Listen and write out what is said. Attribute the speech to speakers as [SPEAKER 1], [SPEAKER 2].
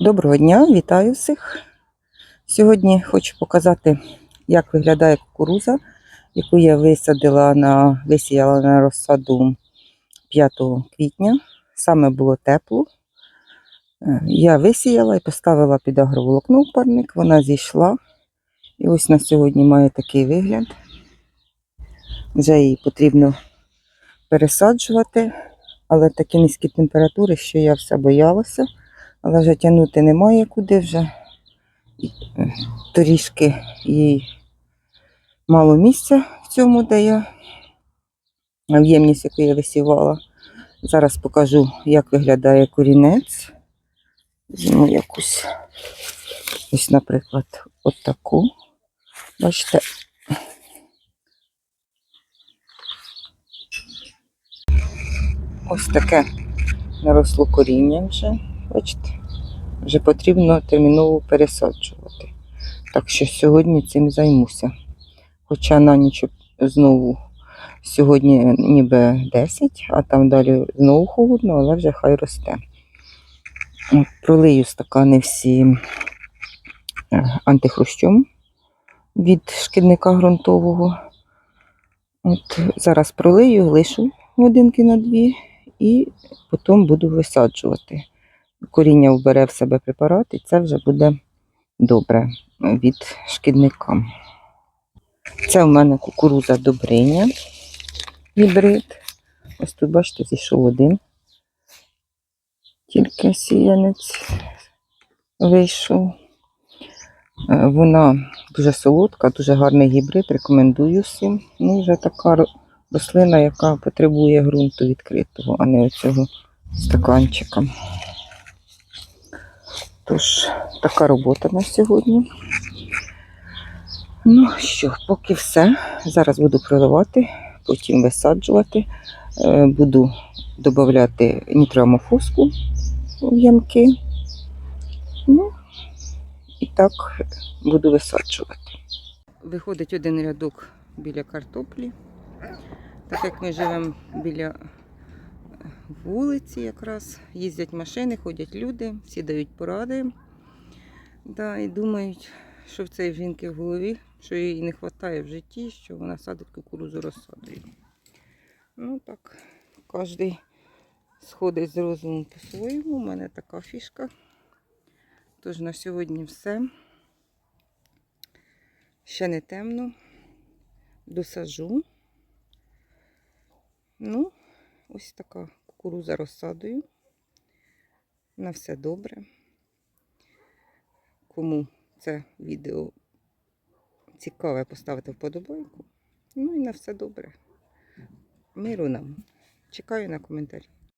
[SPEAKER 1] Доброго дня, вітаю всіх. Сьогодні хочу показати, як виглядає кукуруза, яку я висадила на висіяла на розсаду 5 квітня. Саме було тепло. Е, Я висіяла і поставила під агроволокно парник, вона зійшла. І ось на сьогодні має такий вигляд. Вже її потрібно пересаджувати, але такі низькі температури, що я все боялася. Але вже тягнути немає куди вже. Е, Трішки їй мало місця в цьому, де я в ємність, яку я висівала. Зараз покажу, як виглядає корінець. Візьму якусь, ось, наприклад, от таку. Бачите. Ось таке наросло коріння вже. Бачите, вже потрібно терміново пересаджувати. Так що сьогодні цим займуся. Хоча на ніч знову сьогодні ніби 10, а там далі знову холодно, але вже хай росте. Пролию стакани всі е, антихрущом від шкідника ґрунтового. От Зараз пролию, лишу годинки на дві і потім буду висаджувати коріння вбере в себе препарат, і це вже буде добре від шкідника. Це в мене кукуруза добриня, гібрид. Ось тут, бачите, зійшов один. Тільки сіянець вийшов. Е, Вона дуже солодка, дуже гарний гібрид, рекомендую всім. Ну, вже така рослина, яка потребує ґрунту відкритого, а не оцього стаканчика. Тож, така робота на сьогодні. Ну що, поки все. Зараз буду проливати, потім висаджувати. Е, Буду додати нітроамофоску в ямки. Ну, і так буду висаджувати. Виходить один рядок біля картоплі. Так як ми живемо біля вулиці якраз, їздять машини, ходять люди, всі дають поради. Да, і думають, що в цій жінки в голові, що їй не вистачає в житті, що вона садить кукурузу розсадою. Ну так, кожен сходить з розуму по-своєму. У мене така фішка. Тож на сьогодні все. Ще не темно. Досажу. Ну, ось така кукуруза розсадою. На все добре. Кому це відео цікаве, поставити вподобайку. Ну і на все добре. Миру нам. Чекаю на коментарі.